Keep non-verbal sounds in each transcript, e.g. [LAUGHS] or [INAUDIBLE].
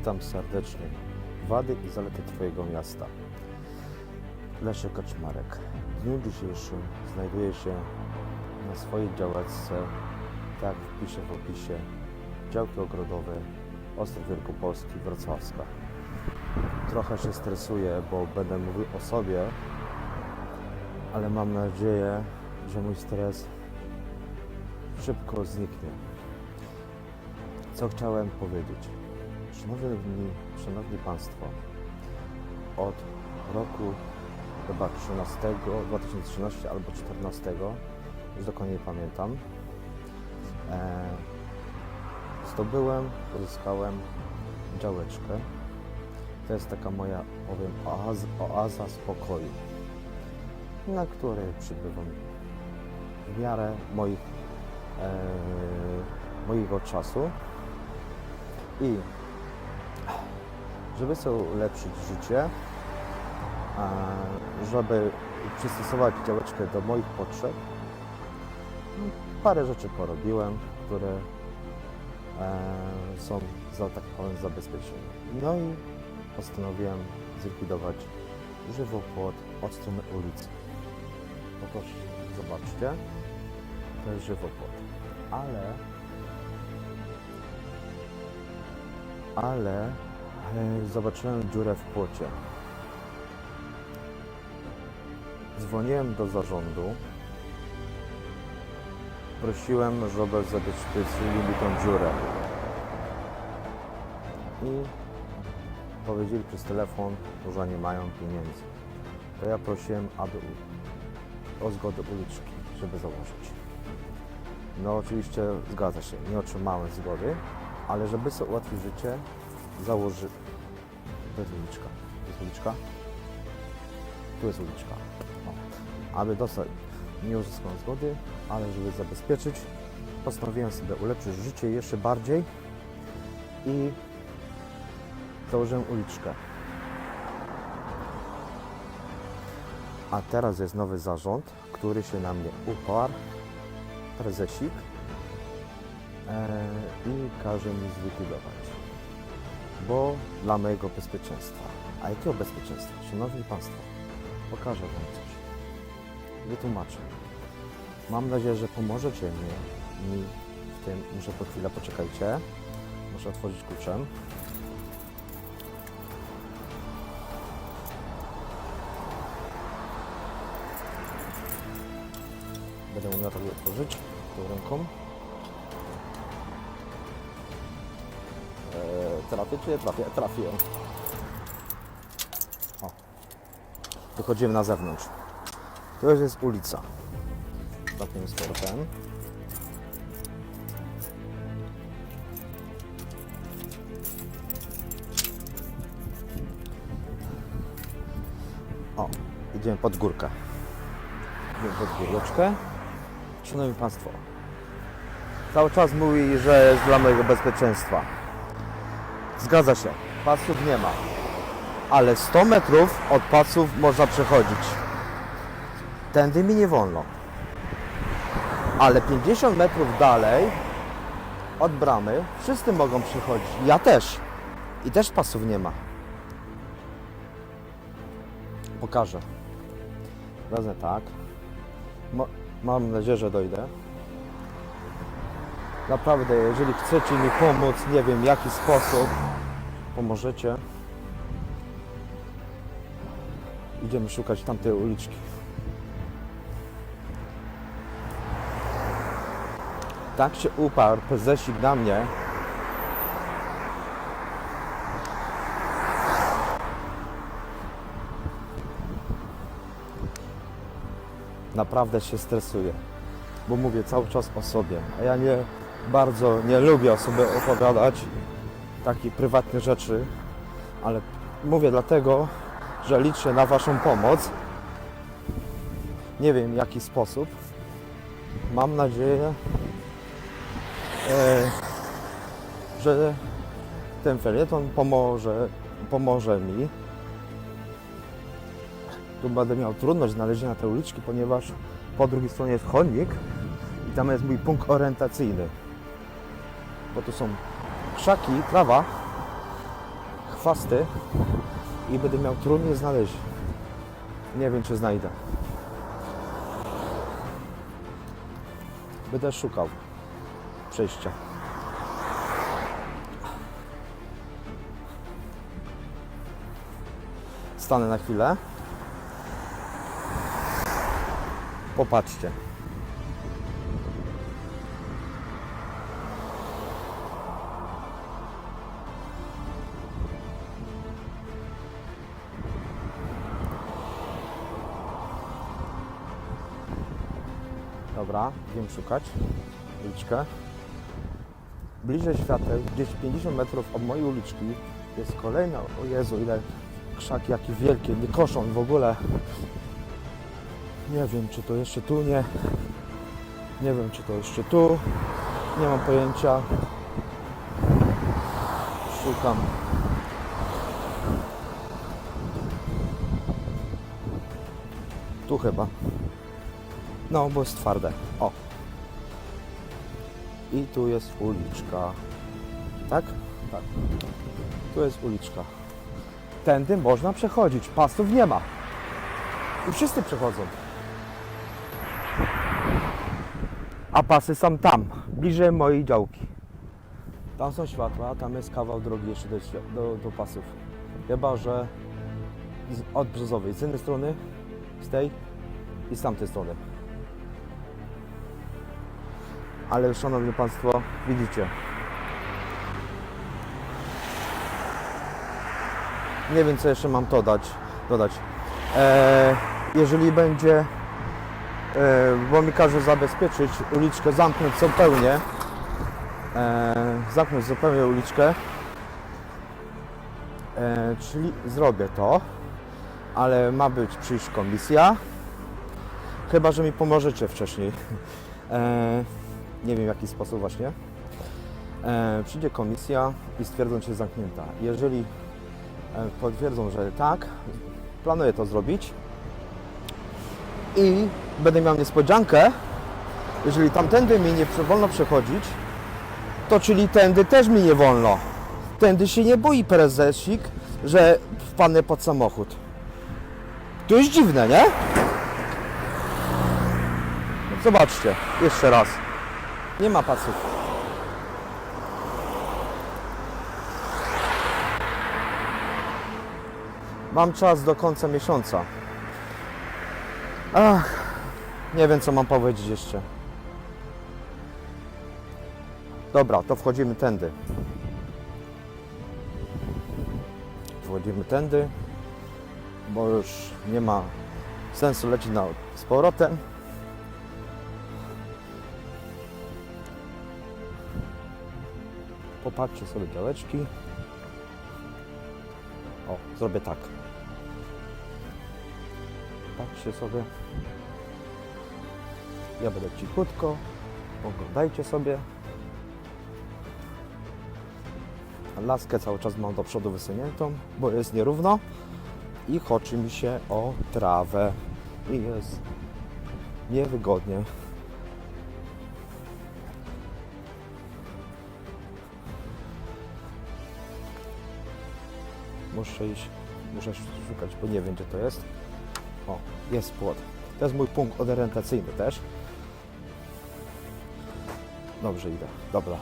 Witam serdecznie. Wady i zalety Twojego miasta. Leszek Kaczmarek. W dniu dzisiejszym znajduję się na swojej działeczce, tak wpiszę w opisie, działki ogrodowe Ostrów Wielkopolski, Wrocławska. Trochę się stresuję, bo będę mówił o sobie, ale mam nadzieję, że mój stres szybko zniknie. Co chciałem powiedzieć? Szanowni, szanowni Państwo, od roku chyba 13, 2013 albo 2014, już dokładnie nie pamiętam, e, zdobyłem, uzyskałem działeczkę. To jest taka moja, powiem, oaza, oaza spokoju, na której przybywam w miarę moich, e, mojego czasu i żeby sobie ulepszyć życie, żeby przystosować działeczkę do moich potrzeb, parę rzeczy porobiłem, które e, są, za tak powiem, zabezpieczone. No i postanowiłem zlikwidować żywopłot od strony ulicy. Poproszę, zobaczcie, to jest żywopłot. Ale ale zobaczyłem dziurę w płocie. Dzwoniłem do zarządu. Prosiłem, żeby zabezpieczyli mi tą dziurę. I powiedzieli przez telefon, że nie mają pieniędzy. To ja prosiłem, aby o zgodę uliczki, żeby założyć. No oczywiście zgadza się, nie otrzymałem zgody, ale żeby sobie ułatwić życie, założy... To jest uliczka. To jest uliczka. Tu jest uliczka. O. Aby dostać, nie uzyskałem zgody, ale żeby zabezpieczyć, postanowiłem sobie ulepszyć życie jeszcze bardziej i założyłem uliczkę. A teraz jest nowy zarząd, który się na mnie uparł, prezesik, e, i każe mi zlikwidować. Bo dla mojego bezpieczeństwa. A jakiego bezpieczeństwa? Szanowni Państwo, pokażę Wam coś. Wytłumaczę. Mam nadzieję, że pomożecie mi, mi w tym. Muszę po chwilę, poczekajcie. Muszę otworzyć kluczem. Będę umiał tak otworzyć tą ręką. Trafię czy nie trafię? Trafiłem. O. Wychodzimy na zewnątrz. To już jest ulica. Zapnę z powrotem. O, idziemy pod górkę. Idziemy pod góreczkę. Szanowni Państwo, cały czas mówi, że jest dla mojego bezpieczeństwa. Zgadza się, pasów nie ma. Ale 100 metrów od pasów można przechodzić. Tędy mi nie wolno. Ale 50 metrów dalej od bramy wszyscy mogą przechodzić. Ja też. I też pasów nie ma. Pokażę. Wezmę tak. Mo- mam nadzieję, że dojdę. Naprawdę, jeżeli chcecie mi pomóc, nie wiem w jaki sposób, pomożecie. Idziemy szukać tamtej uliczki. Tak się uparł prezesik na mnie. Naprawdę się stresuję, bo mówię cały czas o sobie, a ja nie bardzo nie lubię o sobie opowiadać takich prywatnych rzeczy, ale mówię dlatego, że liczę na Waszą pomoc. Nie wiem w jaki sposób. Mam nadzieję, e, że ten felieton pomoże, pomoże mi. Tu będę miał trudność znalezienia tej uliczki, ponieważ po drugiej stronie jest chodnik i tam jest mój punkt orientacyjny. Bo tu są krzaki, trawa chwasty i będę miał trudniej znaleźć. Nie wiem, czy znajdę. Będę szukał przejścia. Stanę na chwilę. Popatrzcie. Dobra, wiem szukać. Uliczkę. Bliżej świateł, gdzieś 50 metrów od mojej uliczki jest kolejna, o Jezu, ile krzaki, jakie wielkie, nie koszą w ogóle. Nie wiem, czy to jeszcze tu, nie. Nie wiem, czy to jeszcze tu. Nie mam pojęcia. Szukam. Tu chyba. No, bo jest twarde. O. I tu jest uliczka. Tak? Tak. Tu jest uliczka. Tędy można przechodzić. Pasów nie ma. I wszyscy przechodzą. A pasy są tam, bliżej mojej działki. Tam są światła, tam jest kawał drogi jeszcze do, do, do pasów. Chyba, że z, od brzozowej. Z jednej strony, z tej i z tamtej strony. Ale szanowni Państwo, widzicie. Nie wiem, co jeszcze mam dodać. dodać. E, jeżeli będzie, e, bo mi każe zabezpieczyć uliczkę, zamknąć zupełnie, e, zamknąć zupełnie uliczkę, e, czyli zrobię to, ale ma być przyjść komisja, chyba, że mi pomożecie wcześniej. E, nie wiem w jaki sposób właśnie. E, przyjdzie komisja i stwierdzą, czy jest zamknięta. Jeżeli e, potwierdzą, że tak, planuję to zrobić i będę miał niespodziankę, jeżeli tamtędy mi nie wolno przechodzić, to czyli tędy też mi nie wolno. Tędy się nie boi prezesik, że wpadnę pod samochód. To jest dziwne, nie? Zobaczcie, jeszcze raz. Nie ma pasów. Mam czas do końca miesiąca. Ach, nie wiem co mam powiedzieć jeszcze. Dobra, to wchodzimy tędy. Wchodzimy tędy, bo już nie ma sensu lecieć na z powrotem. Popatrzcie sobie działeczki. O, zrobię tak. Patrzcie sobie. Ja będę cichutko. Oglądajcie sobie. Laskę cały czas mam do przodu wysuniętą, bo jest nierówno. I chodzi mi się o trawę. I jest niewygodnie. Muszę iść, muszę szukać, bo nie wiem gdzie to jest. O, jest płot. To jest mój punkt orientacyjny też. Dobrze idę, dobra.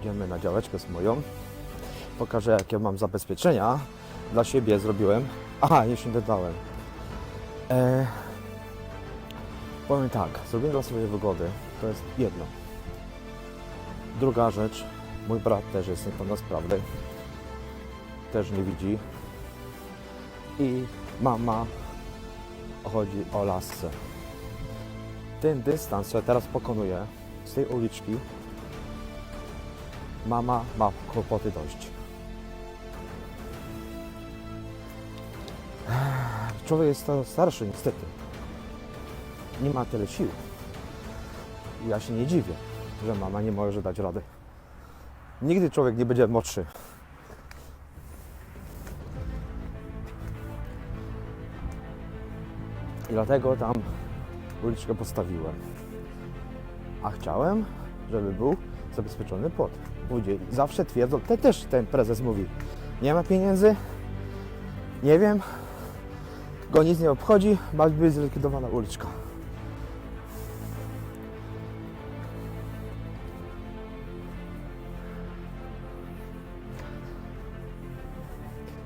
Idziemy na działeczkę z moją. Pokażę jakie mam zabezpieczenia. Dla siebie zrobiłem. Aha, jeszcze nie dodałem. E, powiem tak, zrobiłem dla swojej wygody. To jest jedno. Druga rzecz, Mój brat też jest niepełnosprawny. Też nie widzi. I mama chodzi o lasce. Ten dystans, ja teraz pokonuję z tej uliczki, mama ma kłopoty dość. Człowiek jest sta- starszy niestety. Nie ma tyle sił. Ja się nie dziwię, że mama nie może dać rady. Nigdy człowiek nie będzie młodszy. I dlatego tam uliczkę postawiłem. A chciałem, żeby był zabezpieczony płot. ludzie zawsze twierdzą, te też ten prezes mówi, nie ma pieniędzy, nie wiem, go nic nie obchodzi, ma być zlikwidowana uliczka.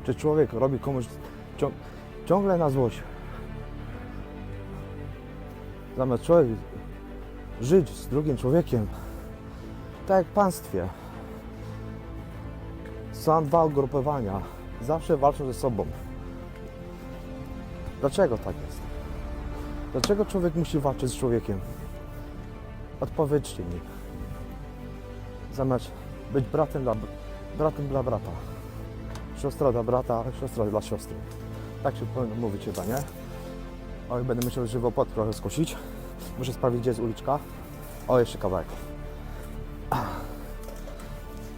Czy człowiek robi komuś cią- ciągle na złość? Zamiast człowiek żyć z drugim człowiekiem, tak jak w państwie. Są dwa ugrupowania, zawsze walczą ze sobą. Dlaczego tak jest? Dlaczego człowiek musi walczyć z człowiekiem? Odpowiedzcie mi. Zamiast być bratem dla, bratem dla brata. Siostra dla brata, siostra dla siostry. Tak się powinno mówić chyba, nie? Oj, będę musiał żywopłot trochę skosić. Muszę sprawdzić, gdzie jest uliczka. O, jeszcze kawałek.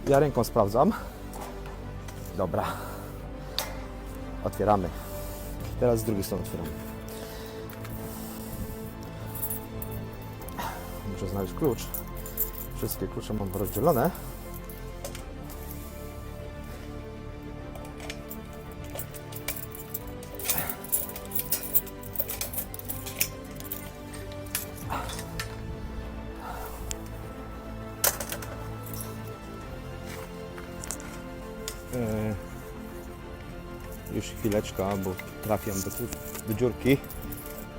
Ja ręką sprawdzam. Dobra. Otwieramy. Teraz z drugiej strony otwieramy. Muszę znaleźć klucz. Wszystkie klucze mam rozdzielone. Już chwileczka, bo trafiam do, do dziurki.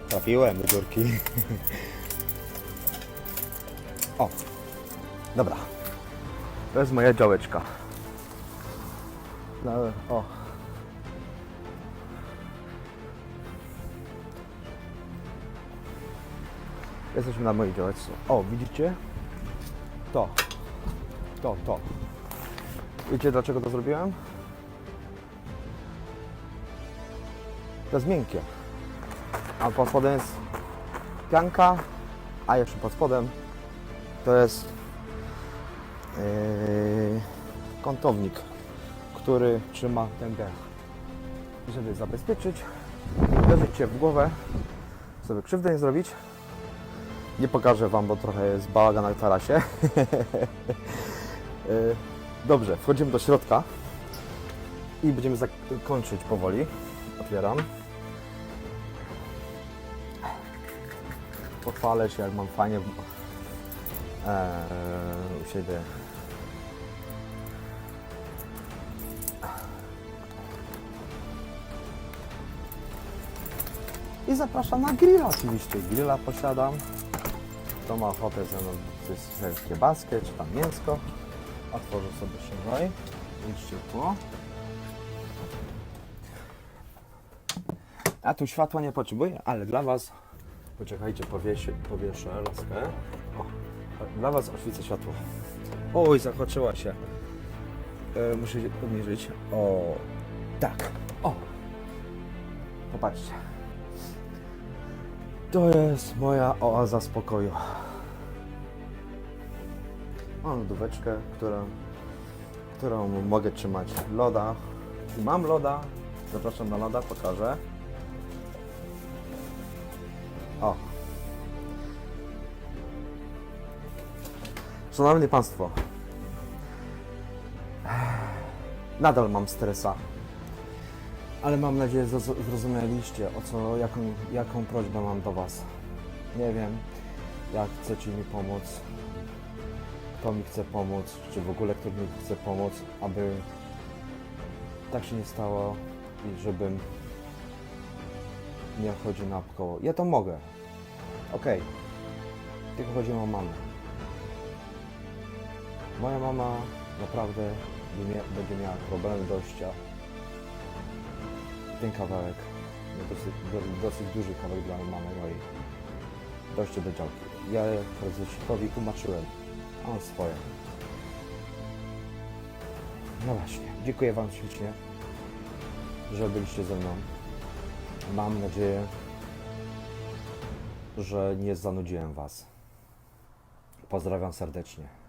Trafiłem do dziurki. [LAUGHS] o, dobra. To jest moja działeczka. No, o. Jesteśmy na mojej działeczce. O, widzicie? To. To, to. Wiecie dlaczego to zrobiłem? To jest miękkie. A pod spodem jest pianka, a jeszcze pod spodem to jest yy, kątownik, który trzyma ten dech. Żeby zabezpieczyć, uderzyć się w głowę, sobie krzywdę nie zrobić. Nie pokażę Wam, bo trochę jest bałagan na tarasie. [LAUGHS] Yy, Dobrze, wchodzimy do środka i będziemy zakończyć powoli. Otwieram. Pochwalę się, jak mam fajnie w- eee, u siebie. I zapraszam na grilla oczywiście. Grilla posiadam. Kto ma ochotę ze mną zjeść kiebaskę czy tam mięsko. Otworzę sobie szerzej. Jest ciepło. A tu światła nie potrzebuję, ale dla Was, poczekajcie, powieszę, powieszę laskę. O, dla Was oświecę światło. Oj, zakończyła się. E, muszę się obniżyć. O, tak. O, popatrzcie. To jest moja oaza spokoju. Mam lodóweczkę, która, którą mogę trzymać loda. Mam loda. Zapraszam na loda, pokażę. Szanowni Państwo. Nadal mam stresa. Ale mam nadzieję, że zroz- zrozumieliście, o co, jaką, jaką prośbę mam do Was. Nie wiem, jak chcecie mi pomóc, kto mi chce pomóc, czy w ogóle kto mi chce pomóc, aby tak się nie stało i żebym nie chodził na koło. Ja to mogę. Okej. Tylko chodzi o mamę. Moja mama naprawdę będzie miała problem dojścia. Ten kawałek, dosyć, do- dosyć duży kawałek dla mamy mojej. Dojście do działki. Ja prezesowi tłumaczyłem, a on swoje. No właśnie, dziękuję Wam ślicznie, że byliście ze mną. Mam nadzieję, że nie zanudziłem Was. Pozdrawiam serdecznie.